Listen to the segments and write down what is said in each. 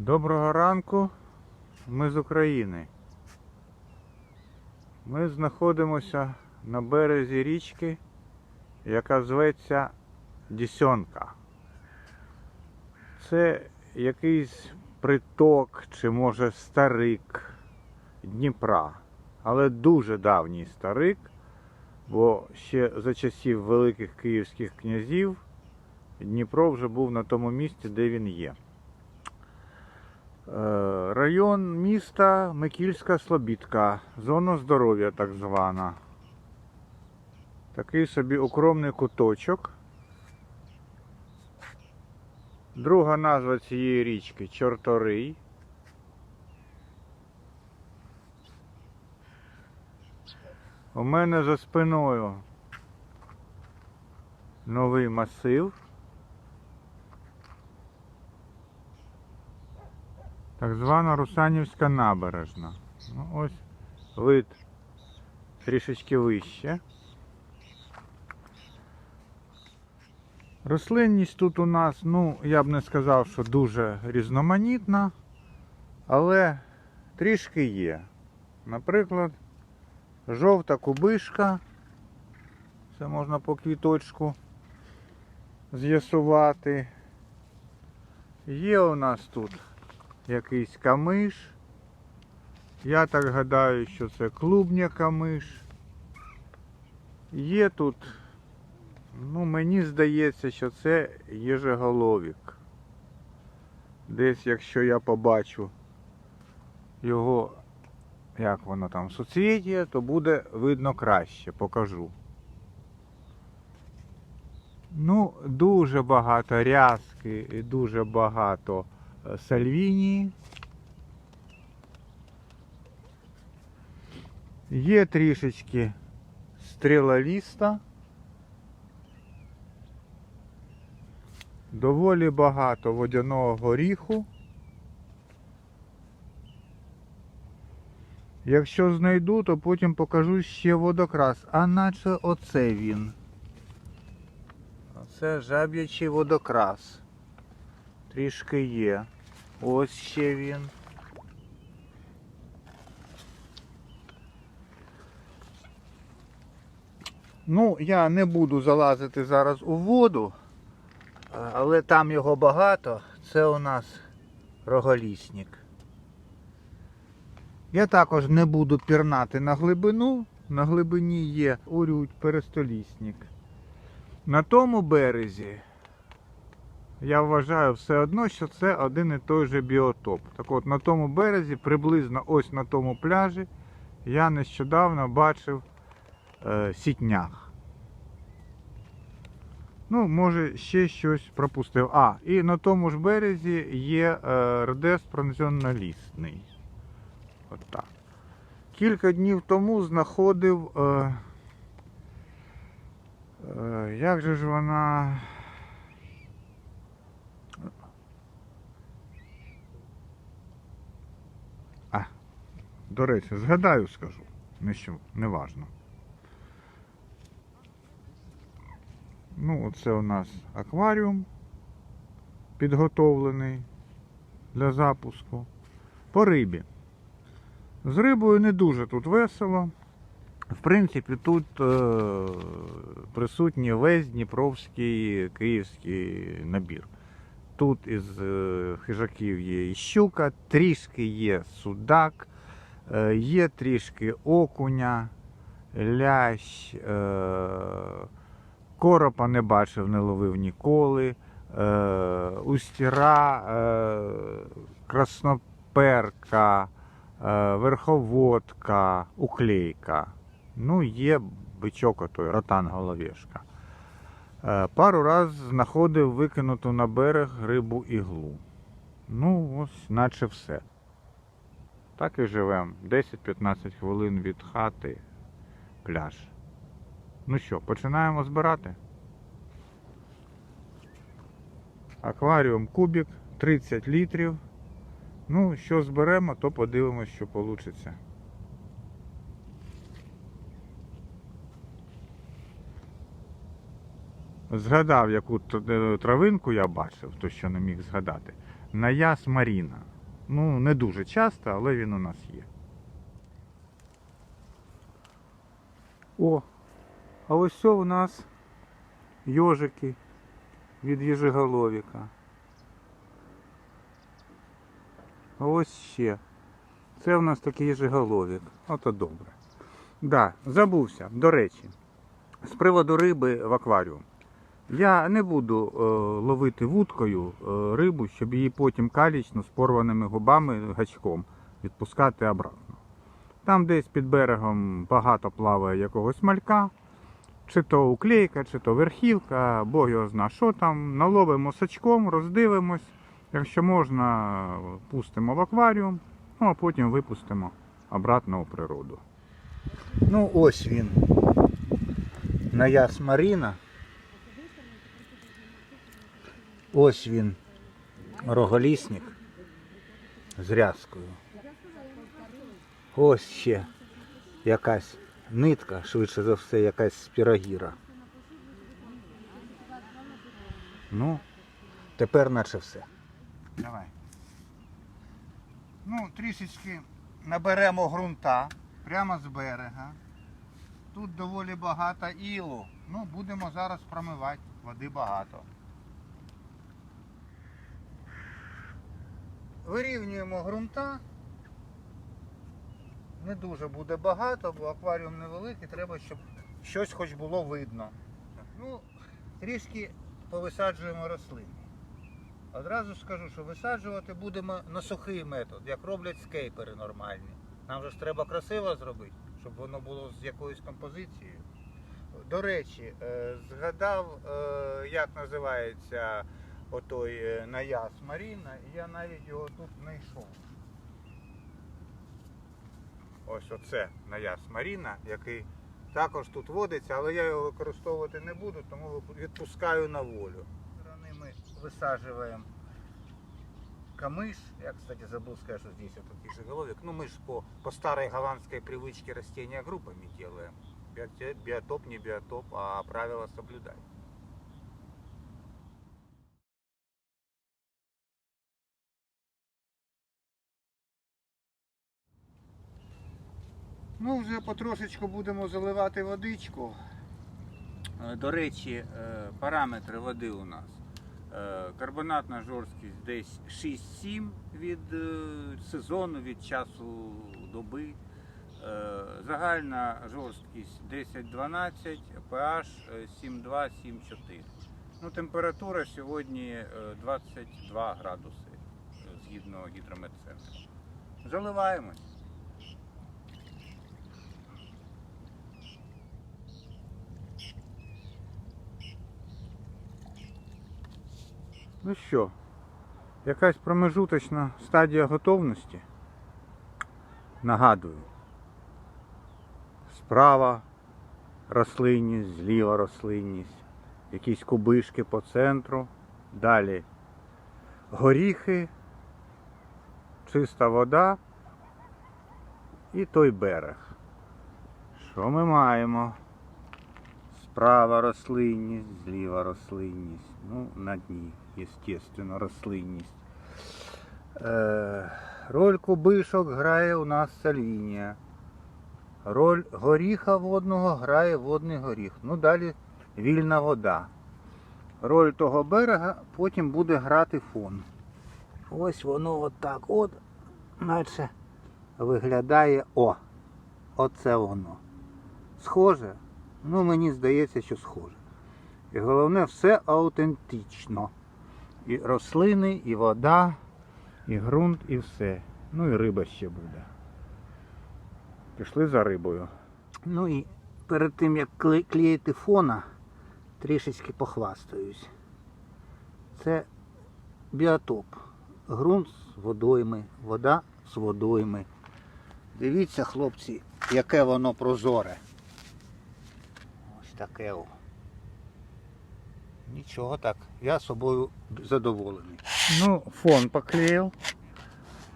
Доброго ранку, ми з України. Ми знаходимося на березі річки, яка зветься Дісьонка. Це якийсь приток чи може старик Дніпра, але дуже давній старик, бо ще за часів великих київських князів Дніпро вже був на тому місці, де він є. Е, Район міста Микільська Слобідка, зона здоров'я так звана. Такий собі укромний куточок. Друга назва цієї річки Чорторий. У мене за спиною новий масив. Так звана Русанівська набережна. Ну, ось вид трішечки вище. Рослинність тут у нас, ну, я б не сказав, що дуже різноманітна, але трішки є. Наприклад, жовта кубишка. Це можна по квіточку з'ясувати. Є у нас тут якийсь камиш. Я так гадаю, що це клубня камиш. Є тут, ну мені здається, що це єжеголовік. Десь, якщо я побачу його, як воно там, суцвіття, то буде видно краще, покажу. Ну, дуже багато рязки і дуже багато е, сальвінії. Є трішечки стрілаліста. Доволі багато водяного горіху. Якщо знайду, то потім покажу ще водокрас. А наче оце він. Оце жаб'ячий водокрас. Трішки є. Ось ще він. Ну, я не буду залазити зараз у воду, але там його багато. Це у нас роголісник. Я також не буду пірнати на глибину. На глибині є урють перестолісник. На тому березі я вважаю все одно, що це один і той же біотоп. Так от на тому березі, приблизно ось на тому пляжі, я нещодавно бачив е, сітнях. Ну, може, ще щось пропустив. А, і на тому ж березі є е, редес пронзоннолісний. От так. Кілька днів тому знаходив. Е, е, як же ж вона. До речі, згадаю, скажу. Не не важно. Ну, оце у нас акваріум підготовлений для запуску. По рибі. З рибою не дуже тут весело. В принципі, тут е, присутній весь Дніпровський київський набір. Тут із е, хижаків є і щука, трішки є судак, є трішки окуня, лящ, е, коропа не бачив, не ловив ніколи, е, устіра, е, красноперка, е, верховодка, уклейка. Ну, є бичок отой, ротан головешка. Е, Пару раз знаходив викинуту на берег рибу іглу. Ну, ось, наче все. Так і живемо. 10-15 хвилин від хати пляж. Ну що, починаємо збирати. Акваріум кубік, 30 літрів. Ну, що зберемо, то подивимось, що вийде. згадав, яку е, травинку я бачив, то що не міг згадати. Наяс Маріна. Ну, не дуже часто, але він у нас є. О, а ось що у нас йожики від їжеголовіка. А ось ще. Це у нас такий їжеголовік. Ото добре. Да, забувся. До речі, з приводу риби в акваріум. Я не буду е, ловити вудкою е, рибу, щоб її потім калічно з порваними губами гачком відпускати обратно. Там десь під берегом багато плаває якогось малька, чи то уклейка, чи то верхівка, бог його зна, що там. Наловимо сачком, роздивимось. Якщо можна, пустимо в акваріум, ну а потім випустимо обратно у природу. Ну ось він. Наяс Маріна. Ось він. Роголісник з рязкою. Ось ще якась нитка, швидше за все, якась спірогіра. Ну, тепер наче все. Давай. Ну, трішечки наберемо ґрунта прямо з берега. Тут доволі багато ілу. Ну, будемо зараз промивати. Води багато. Вирівнюємо ґрунта. Не дуже буде багато, бо акваріум невеликий, треба, щоб щось хоч було видно. Ну, трішки повисаджуємо рослини. Одразу скажу, що висаджувати будемо на сухий метод, як роблять скейпери нормальні. Нам же ж треба красиво зробити, щоб воно було з якоюсь композицією. До речі, е, згадав, е, як називається отой е, наяс Маріна, і я навіть його тут знайшов. Ось оце наяс Маріна, який також тут водиться, але я його використовувати не буду, тому відпускаю на волю. Сторони ми висаджуємо камыш. Я, кстати, забыл сказать, что здесь вот такой же головик. Ну, мы же по, по старой голландской привычке растения группами делаем. Биоте- Биотоп, не биотоп, а правила соблюдай. Ну, вже потрошечку будемо заливати водичку. Е, До речі, е, параметри води у нас. Е, Карбонатна жорсткість десь 6-7 від сезону, від часу доби. Загальна жорсткість 10-12, pH е, 7,2-7,4. Ну, температура сьогодні е, 22 градуси згідно гідрометцентру. Заливаємось. Ну що, якась промежуточна стадія готовності. Нагадую. Справа рослинність, зліва рослинність, якісь кубишки по центру. Далі горіхи, чиста вода і той берег. Що ми маємо? Справа рослинність, зліва рослинність. Ну, на дні, естественно, рослинність. Е, роль кубишок грає у нас сальвінія. Роль горіха водного грає водний горіх. Ну, далі вільна вода. Роль того берега потім буде грати фон. Ось воно отак от, наче виглядає о. Оце воно. Схоже? Ну, мені здається, що схоже. І головне, все аутентично. І рослини, і вода, і ґрунт, і все. Ну і риба ще буде. Пішли за рибою. Ну і перед тим як клеїти фона, трішечки похвастаюсь. Це біотоп. Ґрунт з водойми, вода з водойми. Дивіться, хлопці, яке воно прозоре. Ось таке. о. Нічого так, я собою задоволений. Ну, фон поклеил.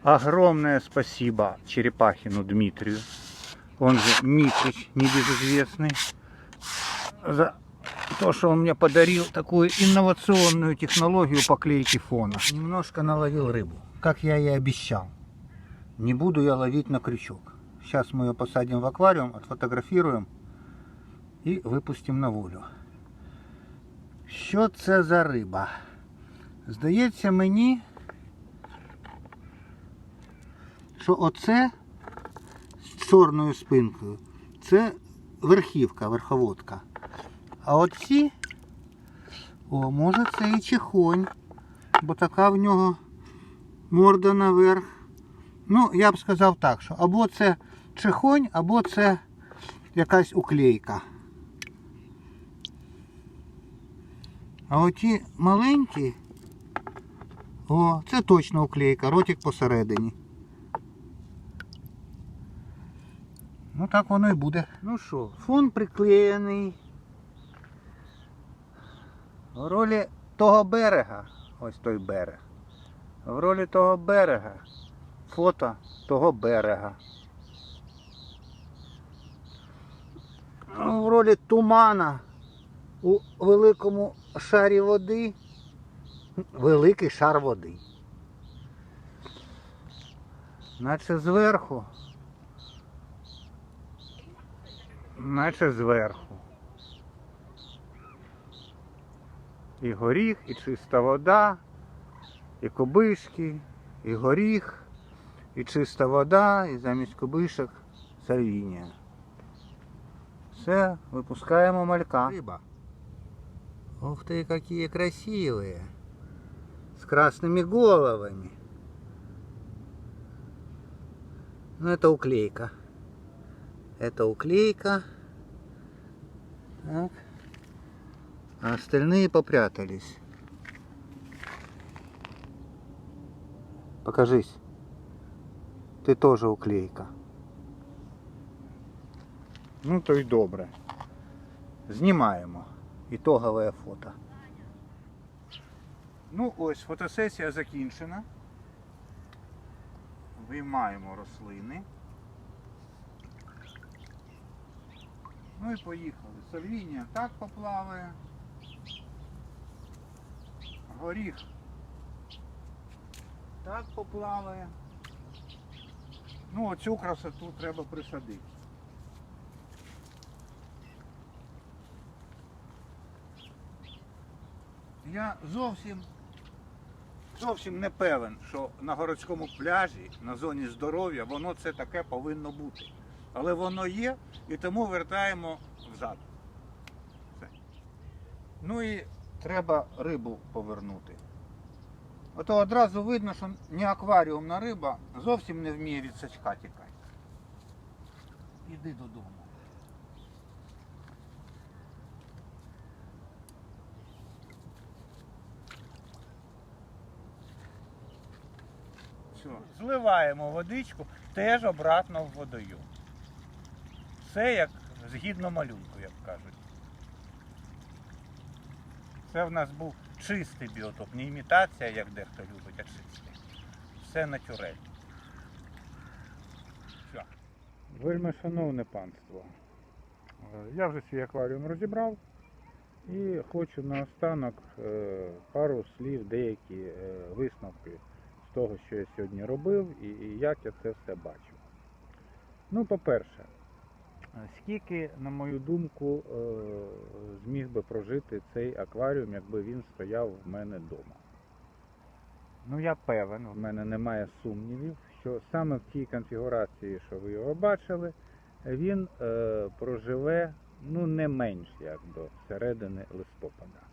Огромное спасибо Черепахину Дмитрию, он же Митрич, небезызвестный, за то, что он мне подарил, такую инновационную технологию поклейки фона. Немножко наловил рыбу, как я и обещал. Не буду я ловить на крючок. Сейчас мы ее посадим в аквариум, отфотографируем и выпустим на волю. Що це за риба? Здається мені, що оце з чорною спинкою це верхівка, верховодка. А оці, о, може це і чихонь, бо така в нього морда наверх. Ну, я б сказав так, що або це чихонь, або це якась уклейка. А оті маленькі, о, це точно уклейка, ротик посередині. Ну так воно і буде. Ну що, фон приклеєний. В ролі того берега, ось той берег. В ролі того берега. Фото того берега. В ролі тумана у великому шарі води Великий шар води. Наче зверху наче зверху. І горіх, і чиста вода, і кубишки, і горіх, і чиста вода, і замість кубишок сальвінія. Все, випускаємо малька. Рыба. Ух ты, какие красивые. С красными головами. Ну это уклейка. Это уклейка. Так. А остальные попрятались. Покажись. Ты тоже уклейка. Ну то й добре. Знімаємо. Ітогове фото. Ну ось фотосесія закінчена. Виймаємо рослини. Ну і поїхали. Сальвінія так поплаває. Горіх так поплаває. Ну оцю красоту треба присадити. Я зовсім зовсім не певен, що на городському пляжі, на зоні здоров'я, воно це таке повинно бути. Але воно є, і тому вертаємо взад. Все. Ну і треба рибу повернути. Ото одразу видно, що не акваріумна риба зовсім не вміє від сачка тікати. Іди додому. Все, зливаємо водичку теж обратно в водою. Все як згідно малюнку, як кажуть. Це в нас був чистий біотоп, не імітація, як дехто любить, а чистий. Все натюрель. Все. Вельми шановне панство. Е, Я вже свій акваріум розібрав і хочу наостанок е, пару слів, деякі е, висновки того, що я сьогодні робив і, і як я це все бачу. Ну, по-перше, скільки, на мою думку, е, зміг би прожити цей акваріум, якби він стояв в мене вдома? Ну, я певен, в мене немає сумнівів, що саме в тій конфігурації, що ви його бачили, він е, проживе ну, не менш як до середини листопада.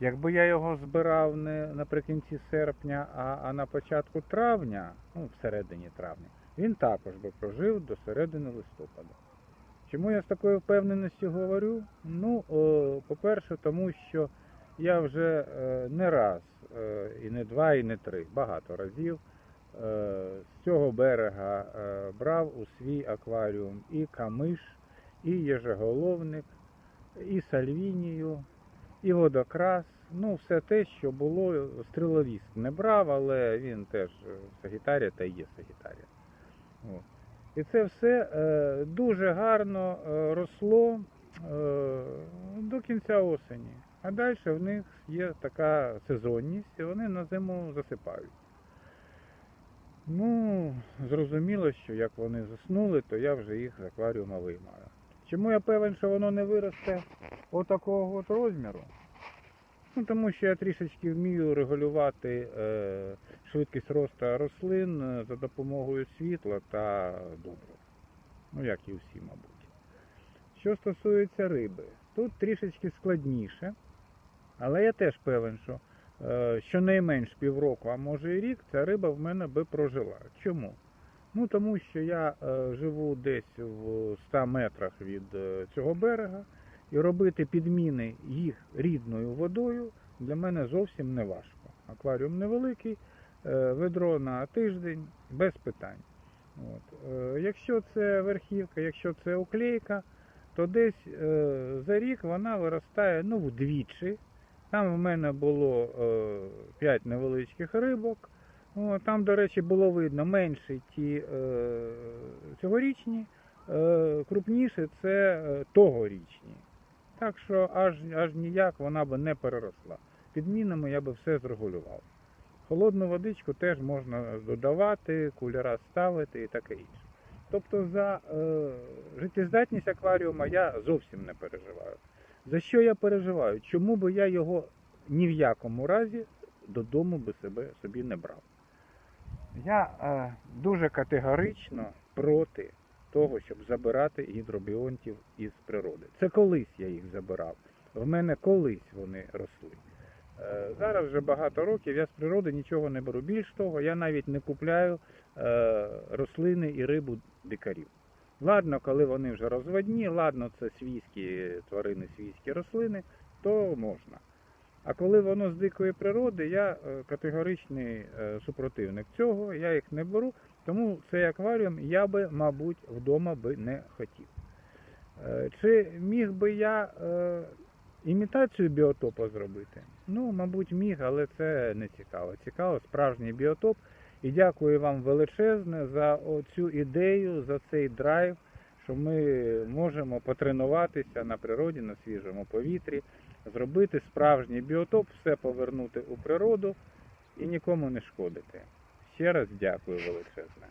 Якби я його збирав не наприкінці серпня, а, а на початку травня, ну, всередині травня, він також би прожив до середини листопада. Чому я з такою впевненістю говорю? Ну, по-перше, тому що я вже е, не раз, е, і не два, і не три, багато разів е, з цього берега брав у свій акваріум і камиш, і єжеголовник, і сальвінію, і водокрас. Ну, все те, що було, стріловіст не брав, але він теж Сагітарія та є Сагітарія. І це все е, дуже гарно е, росло е, до кінця осені. А далі в них є така сезонність, і вони на зиму засипають. Ну, зрозуміло, що як вони заснули, то я вже їх з акваріума виймаю. Чому я певен, що воно не виросте отакого от розміру? Ну, тому що я трішечки вмію регулювати е, швидкість росту рослин е, за допомогою світла та добрив. Ну, як і всі, мабуть. Що стосується риби, тут трішечки складніше, але я теж певен, що е, щонайменш півроку, а може і рік, ця риба в мене би прожила. Чому? Ну тому що я е, живу десь в 100 метрах від е, цього берега, і робити підміни їх рідною водою для мене зовсім не важко. Акваріум невеликий, е, ведро на тиждень без питань. От. Якщо це верхівка, якщо це уклейка, то десь за рік вона виростає ну, вдвічі. Там в мене було 5 невеличких рибок. О, там, до речі, було видно менші ті е, цьогорічні, е, крупніші це е, тогорічні. Так що аж, аж ніяк вона би не переросла. Підмінами я би все зрегулював. Холодну водичку теж можна додавати, кулера ставити і таке інше. Тобто за е, життєздатність акваріума я зовсім не переживаю. За що я переживаю? Чому би я його ні в якому разі додому би себе собі не брав? Я е, дуже категорично проти того, щоб забирати гідробіонтів із природи. Це колись я їх забирав. В мене колись вони росли. Е, Зараз вже багато років я з природи нічого не беру. Більш того, я навіть не купляю е, рослини і рибу дикарів. Ладно, коли вони вже розводні, ладно, це свійські тварини, свійські рослини, то можна. А коли воно з дикої природи, я е, категоричний е, супротивник цього, я їх не беру, тому цей акваріум я би, мабуть, вдома би не хотів. Е, Чи міг би я імітацію біотопа зробити? Ну, мабуть, міг, але це не цікаво. Цікаво справжній біотоп. І дякую вам величезне за цю ідею, за цей драйв, що ми можемо потренуватися на природі, на свіжому повітрі, зробити справжній біотоп, все повернути у природу і нікому не шкодити. Ще раз дякую величезне.